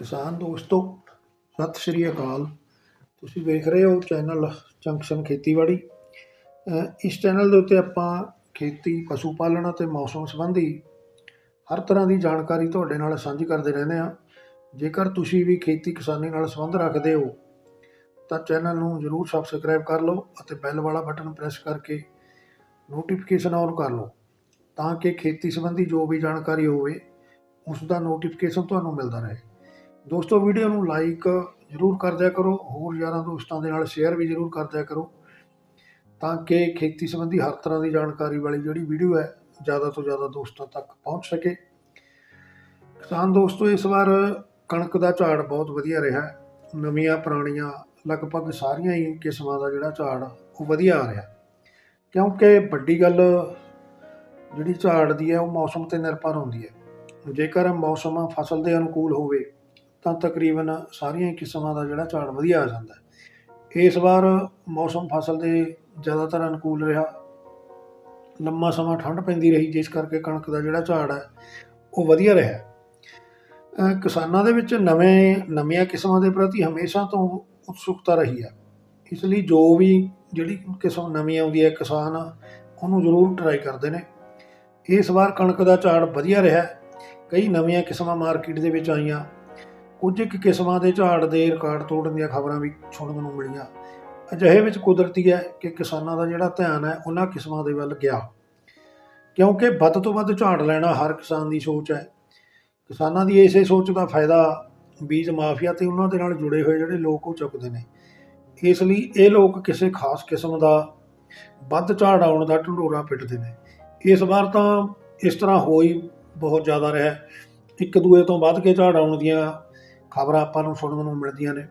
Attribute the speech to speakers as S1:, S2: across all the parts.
S1: ਕਿਸਾਨ ਦੋਸਤੋ, ਸਤਿ ਸ਼੍ਰੀ ਅਕਾਲ। ਤੁਸੀਂ ਵੇਖ ਰਹੇ ਹੋ ਚੈਨਲ ਜੰਕਸ਼ਨ ਖੇਤੀਬਾੜੀ। ਇਸ ਚੈਨਲ ਦੇ ਉੱਤੇ ਆਪਾਂ ਖੇਤੀ, ਪਸ਼ੂ ਪਾਲਣ ਅਤੇ ਮੌਸਮ ਸੰਬੰਧੀ ਹਰ ਤਰ੍ਹਾਂ ਦੀ ਜਾਣਕਾਰੀ ਤੁਹਾਡੇ ਨਾਲ ਸਾਂਝੀ ਕਰਦੇ ਰਹਿੰਦੇ ਹਾਂ। ਜੇਕਰ ਤੁਸੀਂ ਵੀ ਖੇਤੀ ਕਿਸਾਨੀ ਨਾਲ ਸੰਬੰਧ ਰੱਖਦੇ ਹੋ, ਤਾਂ ਚੈਨਲ ਨੂੰ ਜਰੂਰ ਸਬਸਕ੍ਰਾਈਬ ਕਰ ਲਓ ਅਤੇ ਬੈਲ ਵਾਲਾ ਬਟਨ ਪ੍ਰੈਸ ਕਰਕੇ ਨੋਟੀਫਿਕੇਸ਼ਨ ਆਨ ਕਰ ਲਓ, ਤਾਂ ਕਿ ਖੇਤੀ ਸੰਬੰਧੀ ਜੋ ਵੀ ਜਾਣਕਾਰੀ ਹੋਵੇ, ਉਸ ਦਾ ਨੋਟੀਫਿਕੇਸ਼ਨ ਤੁਹਾਨੂੰ ਮਿਲਦਾ ਰਹੇ। ਦੋਸਤੋ ਵੀਡੀਓ ਨੂੰ ਲਾਈਕ ਜ਼ਰੂਰ ਕਰ ਦਿਆ ਕਰੋ, ਹੋਰ ਯਾਰਾਂ ਦੋਸਤਾਂ ਦੇ ਨਾਲ ਸ਼ੇਅਰ ਵੀ ਜ਼ਰੂਰ ਕਰ ਦਿਆ ਕਰੋ, ਤਾਂ ਕਿ ਖੇਤੀ ਸੰਬੰਧੀ ਹਰ ਤਰ੍ਹਾਂ ਦੀ ਜਾਣਕਾਰੀ ਵਾਲੀ ਜਿਹੜੀ ਵੀਡੀਓ ਹੈ, ਜ਼ਿਆਦਾ ਤੋਂ ਜ਼ਿਆਦਾ ਦੋਸਤਾਂ ਤੱਕ ਪਹੁੰਚ ਸਕੇ। ਕਿਸਾਨ ਦੋਸਤੋ, ਇਸ ਵਾਰ ਕਣਕ ਦਾ ਝਾੜ ਬਹੁਤ ਵਧੀਆ ਰਿਹਾ। ਨਵੀਆਂ ਪੁਰਾਣੀਆਂ ਲਗਭਗ ਸਾਰੀਆਂ ਹੀ ਕਿਸਮਾਂ ਦਾ ਜਿਹੜਾ ਝਾੜ, ਉਹ ਵਧੀਆ ਆ ਰਿਹਾ। ਕਿਉਂਕਿ ਵੱਡੀ ਗੱਲ ਜਿਹੜੀ ਝਾੜ ਦੀ ਹੈ, ਉਹ ਮੌਸਮ ਤੇ ਨਿਰਭਰ ਹੁੰਦੀ ਹੈ। ਜੇਕਰ ਮੌਸਮ ਫਸਲ ਦੇ ਅਨੁਕੂਲ ਹੋਵੇ ਤਾਂ ਤਕਰੀਬਨ ਸਾਰੀਆਂ ਹੀ ਕਿਸਮਾਂ ਦਾ ਜਿਹੜਾ ਝਾੜ ਵਧੀਆ ਆ ਜਾਂਦਾ ਇਸ ਵਾਰ ਮੌਸਮ ਫਸਲ ਦੇ ਜ਼ਿਆਦਾਤਰ ਅਨੁਕੂਲ ਰਿਹਾ। ਲੰਮਾ ਸਮਾਂ ਠੰਡ ਪੈਂਦੀ ਰਹੀ, ਜਿਸ ਕਰਕੇ ਕਣਕ ਦਾ ਜਿਹੜਾ ਝਾੜ ਹੈ, ਉਹ ਵਧੀਆ ਰਿਹਾ। ਕਿਸਾਨਾਂ ਦੇ ਵਿੱਚ ਨਵੇਂ, ਨਵੀਆਂ ਕਿਸਮਾਂ ਦੇ ਪ੍ਰਤੀ ਹਮੇਸ਼ਾ ਤੋਂ ਉਤਸੁਕਤਾ ਰਹੀ ਹੈ। ਇਸ ਲਈ ਜੋ ਵੀ ਜਿਹੜੀ ਕਿਸਮ ਨਵੀਂ ਆਉਂਦੀ ਹੈ, ਕਿਸਾਨ ਉਹਨੂੰ ਜ਼ਰੂਰ ਟਰਾਈ ਕਰਦੇ ਨੇ। ਇਸ ਵਾਰ ਕਣਕ ਦਾ ਝਾੜ ਵਧੀਆ ਰਿਹਾ। ਕਈ ਨਵੀਆਂ ਕਿਸਮਾਂ ਮਾਰਕੀਟ ਦੇ ਵਿੱਚ ਆਈਆਂ। ਕੁਝ ਇੱਕ ਕਿਸਮਾਂ ਦੇ ਝਾੜ ਦੇ ਰਿਕਾਰਡ ਤੋੜਨ ਦੀਆਂ ਖਬਰਾਂ ਵੀ ਸੁਣਨ ਨੂੰ ਮਿਲੀਆਂ। ਅਜਿਹੇ ਵਿੱਚ ਕੁਦਰਤੀ ਹੈ ਕਿ ਕਿਸਾਨਾਂ ਦਾ ਜਿਹੜਾ ਧਿਆਨ ਹੈ, ਉਹਨਾਂ ਕਿਸਮਾਂ ਦੇ ਵੱਲ ਗਿਆ। ਕਿਉਂਕਿ ਵੱਧ ਤੋਂ ਵੱਧ ਝਾੜ ਲੈਣਾ ਹਰ ਕਿਸਾਨ ਦੀ ਸੋਚ ਹੈ। ਕਿਸਾਨਾਂ ਦੀ ਇਸੇ ਸੋਚ ਦਾ ਫਾਇਦਾ ਬੀਜ ਮਾਫੀਆ ਤੇ ਉਹਨਾਂ ਦੇ ਨਾਲ ਜੁੜੇ ਹੋਏ ਜਿਹੜੇ ਲੋਕ ਉਹ ਚੁੱਕਦੇ ਨੇ। ਇਸ ਲਈ ਇਹ ਲੋਕ ਕਿਸੇ ਖਾਸ ਕਿਸਮ ਦਾ ਵੱਧ ਝਾੜ ਆਉਣ ਦਾ ਢੰਡੋਰਾ ਪਿੱਟਦੇ ਨੇ। ਇਸ ਵਾਰ ਤਾਂ ਇਸ ਤਰ੍ਹਾਂ ਹੋ ਹੀ ਬਹੁਤ ਜ਼ਿਆਦਾ ਰਿਹਾ। ਇੱਕ ਦੂਏ ਤੋਂ ਵੱਧ ਕੇ ਝਾੜ ਆਉਣ ਦੀਆਂ ਖਬਰਾਂ ਆਪਾਂ ਨੂੰ ਸੁਣਨ ਨੂੰ ਮਿਲਦੀਆਂ ਨੇ।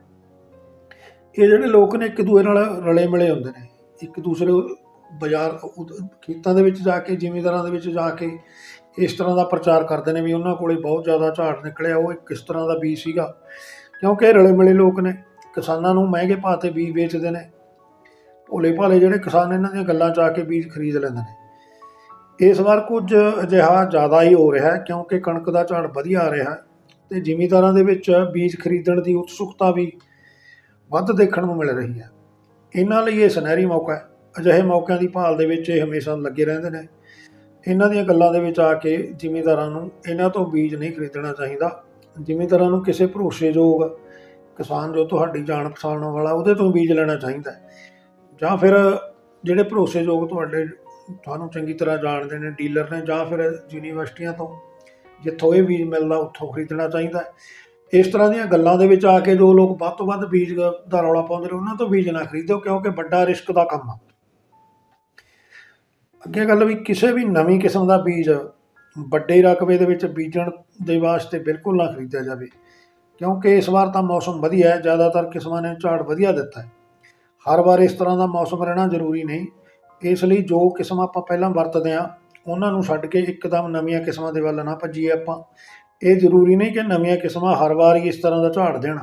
S1: ਇਹ ਜਿਹੜੇ ਲੋਕ ਨੇ ਇੱਕ ਦੂਏ ਨਾਲ ਰਲੇ ਮਿਲੇ ਹੁੰਦੇ ਨੇ। ਇੱਕ ਦੂਸਰੇ ਬਾਜ਼ਾਰ, ਉਦ- ਖੇਤਾਂ ਦੇ ਵਿੱਚ ਜਾ ਕੇ, ਜ਼ਿਮੀਂਦਾਰਾਂ ਦੇ ਵਿੱਚ ਜਾ ਕੇ ਇਸ ਤਰ੍ਹਾਂ ਦਾ ਪ੍ਰਚਾਰ ਕਰਦੇ ਨੇ ਵੀ ਉਹਨਾਂ ਕੋਲੇ ਬਹੁਤ ਜ਼ਿਆਦਾ ਝਾੜ ਨਿਕਲਿਆ, ਉਹ ਕਿਸ ਤਰ੍ਹਾਂ ਦਾ ਬੀਜ ਸੀਗਾ। ਕਿਉਂਕਿ ਇਹ ਰਲੇ ਮਿਲੇ ਲੋਕ ਨੇ, ਕਿਸਾਨਾਂ ਨੂੰ ਮਹਿੰਗੇ ਭਾਅ ਤੇ ਬੀਜ ਵੇਚਦੇ ਨੇ। ਭੋਲੇ ਭਾਲੇ ਜਿਹੜੇ ਕਿਸਾਨ ਇਹਨਾਂ ਦੀਆਂ ਗੱਲਾਂ 'ਚ ਆ ਕੇ ਬੀਜ ਖਰੀਦ ਲੈਂਦੇ ਨੇ। ਇਸ ਵਾਰ ਕੁਝ ਅਜਿਹਾ ਜ਼ਿਆਦਾ ਹੀ ਹੋ ਰਿਹਾ ਹੈ, ਕਿਉਂਕਿ ਕਣਕ ਦਾ ਝਾੜ ਵਧੀਆ ਆ ਰਿਹਾ ਹੈ। ਤੇ ਜ਼ਿਮੀਂਦਾਰਾਂ ਦੇ ਵਿੱਚ ਬੀਜ ਖਰੀਦਣ ਦੀ ਉਤਸੁਕਤਾ ਵੀ ਵੱਧ ਦੇਖਣ ਨੂੰ ਮਿਲ ਰਹੀ ਹੈ। ਇਹਨਾਂ ਲਈ ਇਹ ਸੁਨਹਿਰੀ ਮੌਕਾ ਹੈ। ਅਜਿਹੇ ਮੌਕਿਆਂ ਦੀ ਭਾਲ ਦੇ ਵਿੱਚ ਇਹ ਹਮੇਸ਼ਾ ਲੱਗੇ ਰਹਿੰਦੇ ਨੇ। ਇਹਨਾਂ ਦੀਆਂ ਗੱਲਾਂ ਦੇ ਵਿੱਚ ਆ ਕੇ ਜ਼ਿਮੀਂਦਾਰਾਂ ਨੂੰ ਇਹਨਾਂ ਤੋਂ ਬੀਜ ਨਹੀਂ ਖਰੀਦਣਾ ਚਾਹੀਦਾ। ਜ਼ਿਮੀਂਦਾਰਾਂ ਨੂੰ ਕਿਸੇ ਭਰੋਸੇਯੋਗ ਕਿਸਾਨ ਜੋ ਤੁਹਾਡੀ ਜਾਣ ਪਛਾਣ ਵਾਲਾ ਉਹਦੇ ਤੋਂ ਬੀਜ ਲੈਣਾ ਚਾਹੀਦਾ ਜਾਂ ਫਿਰ ਜਿਹੜੇ ਭਰੋਸੇਯੋਗ ਤੁਹਾਡੇ ਤੁਹਾਨੂੰ ਚੰਗੀ ਤਰ੍ਹਾਂ ਜਾਣਦੇ ਨੇ, ਡੀਲਰ ਨੇ ਜਾਂ ਫਿਰ ਯੂਨੀਵਰਸਿਟੀਆਂ ਤੋਂ ਜਿੱਥੋਂ ਇਹ ਬੀਜ ਮਿਲਦਾ, ਉੱਥੋਂ ਖਰੀਦਣਾ ਚਾਹੀਦਾ। ਇਸ ਤਰ੍ਹਾਂ ਦੀਆਂ ਗੱਲਾਂ ਦੇ ਵਿੱਚ ਆ ਕੇ ਜੋ ਲੋਕ ਵੱਧ ਤੋਂ ਵੱਧ ਬੀਜ ਦਾ ਰੌਲਾ ਪਾਉਂਦੇ ਨੇ, ਉਹਨਾਂ ਤੋਂ ਬੀਜ ਨਾ ਖਰੀਦੋ, ਕਿਉਂਕਿ ਵੱਡਾ ਰਿਸਕ ਦਾ ਕੰਮ ਆ। ਅੱਗੇ ਗੱਲ ਵੀ ਕਿਸੇ ਵੀ ਨਵੀਂ ਕਿਸਮ ਦਾ ਬੀਜ ਵੱਡੇ ਰਕਬੇ ਦੇ ਵਿੱਚ ਬੀਜਣ ਦੇ ਵਾਸਤੇ ਬਿਲਕੁਲ ਨਾ ਖਰੀਦਿਆ ਜਾਵੇ, ਕਿਉਂਕਿ ਇਸ ਵਾਰ ਤਾਂ ਮੌਸਮ ਵਧੀਆ ਹੈ, ਜ਼ਿਆਦਾਤਰ ਕਿਸਮਾਂ ਨੇ ਝਾੜ ਵਧੀਆ ਦਿੱਤਾ ਹੈ। ਹਰ ਵਾਰ ਇਸ ਤਰ੍ਹਾਂ ਦਾ ਮੌਸਮ ਰਹਿਣਾ ਜ਼ਰੂਰੀ ਨਹੀਂ। ਇਸ ਲਈ ਜੋ ਕਿਸਮ ਆਪਾਂ ਪਹਿਲਾਂ ਵਰਤਦੇ ਆ ਉਹਨਾਂ ਨੂੰ ਛੱਡ ਕੇ ਇੱਕਦਮ ਨਵੀਆਂ ਕਿਸਮਾਂ ਦੇ ਵੱਲ ਨਾ ਭੱਜੀਏ ਆਪਾਂ। ਇਹ ਜ਼ਰੂਰੀ ਨਹੀਂ ਕਿ ਨਵੀਆਂ ਕਿਸਮਾਂ ਹਰ ਵਾਰ ਹੀ ਇਸ ਤਰ੍ਹਾਂ ਦਾ ਝਾੜ ਦੇਣ।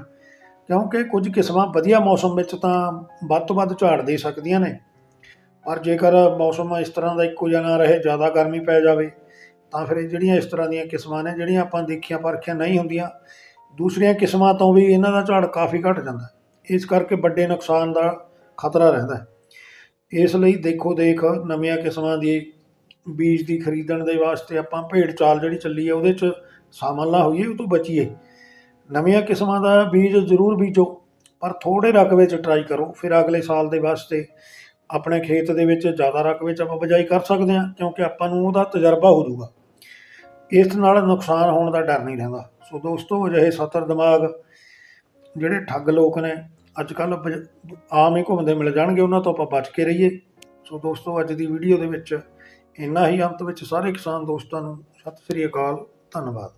S1: ਕਿਉਂਕਿ ਕੁਝ ਕਿਸਮਾਂ ਵਧੀਆ ਮੌਸਮ ਵਿੱਚ ਤਾਂ ਵੱਧ ਤੋਂ ਵੱਧ ਝਾੜ ਦੇ ਸਕਦੀਆਂ ਨੇ। ਪਰ ਜੇਕਰ ਮੌਸਮ ਇਸ ਤਰ੍ਹਾਂ ਦਾ ਇੱਕੋ ਜਿਹਾ ਨਾ ਰਹੇ, ਜ਼ਿਆਦਾ ਗਰਮੀ ਪੈ ਜਾਵੇ, ਤਾਂ ਫਿਰ ਜਿਹੜੀਆਂ ਇਸ ਤਰ੍ਹਾਂ ਦੀਆਂ ਕਿਸਮਾਂ ਨੇ, ਜਿਹੜੀਆਂ ਆਪਾਂ ਦੇਖੀਆਂ ਪਰਖੀਆਂ ਨਹੀਂ ਹੁੰਦੀਆਂ, ਦੂਸਰੀਆਂ ਕਿਸਮਾਂ ਤੋਂ ਵੀ ਇਹਨਾਂ ਦਾ ਝਾੜ ਕਾਫੀ ਘਟ ਜਾਂਦਾ ਇਸ ਕਰਕੇ ਵੱਡੇ ਨੁਕਸਾਨ ਦਾ ਖਤਰਾ ਰਹਿੰਦਾ ਇਸ ਲਈ ਦੇਖੋ ਦੇਖ ਨਵੀਆਂ ਕਿਸਮਾਂ ਦੀ ਬੀਜ ਦੀ ਖਰੀਦਣ ਦੇ ਵਾਸਤੇ ਆਪਾਂ ਭੇਡ ਚਾਲ ਜਿਹੜੀ ਚੱਲੀ ਹੈ ਉਹਦੇ 'ਚ ਸ਼ਾਮਲ ਨਾ ਹੋਈਏ, ਉਹ ਤੋਂ ਬਚੀਏ। ਨਵੀਆਂ ਕਿਸਮਾਂ ਦਾ ਬੀਜ ਜ਼ਰੂਰ ਬੀਜੋ, ਪਰ ਥੋੜੇ ਰਕਬੇ 'ਚ ਟਰਾਈ ਕਰੋ, ਫਿਰ ਅਗਲੇ ਸਾਲ ਦੇ ਵਾਸਤੇ ਆਪਣੇ ਖੇਤ ਦੇ ਵਿੱਚ ਜ਼ਿਆਦਾ ਰਕਬੇ 'ਚ ਆਪਾਂ ਬਜਾਈ ਕਰ ਸਕਦੇ ਹਾਂ, ਕਿਉਂਕਿ ਆਪਾਂ ਨੂੰ ਉਹਦਾ ਤਜਰਬਾ ਹੋ ਜਾਊਗਾ। ਇਸ ਨਾਲ ਨੁਕਸਾਨ ਹੋਣ ਦਾ ਡਰ ਨਹੀਂ ਰਹਿੰਦਾ। ਸੋ ਦੋਸਤੋ, ਅਜਿਹੇ ਸਤਰ ਦਿਮਾਗ ਜਿਹੜੇ ਠੱਗ ਲੋਕ ਨੇ ਅੱਜ ਕੱਲ੍ਹ ਆਮ ਹੀ ਘੁੰਮਦੇ ਮਿਲ ਜਾਣਗੇ, ਉਹਨਾਂ ਤੋਂ ਆਪਾਂ ਬਚ ਕੇ ਰਹੀਏ। ਸੋ ਦੋਸਤੋ, ਅੱਜ ਦੀ ਵੀਡੀਓ ਦੇ ਵਿੱਚ ਇੰਨਾ ਹੀ ਅੰਤ ਵਿੱਚ ਸਾਰੇ ਕਿਸਾਨ ਦੋਸਤਾਂ ਨੂੰ ਸਤਿ ਸ੍ਰੀ ਅਕਾਲ ਧੰਨਵਾਦ।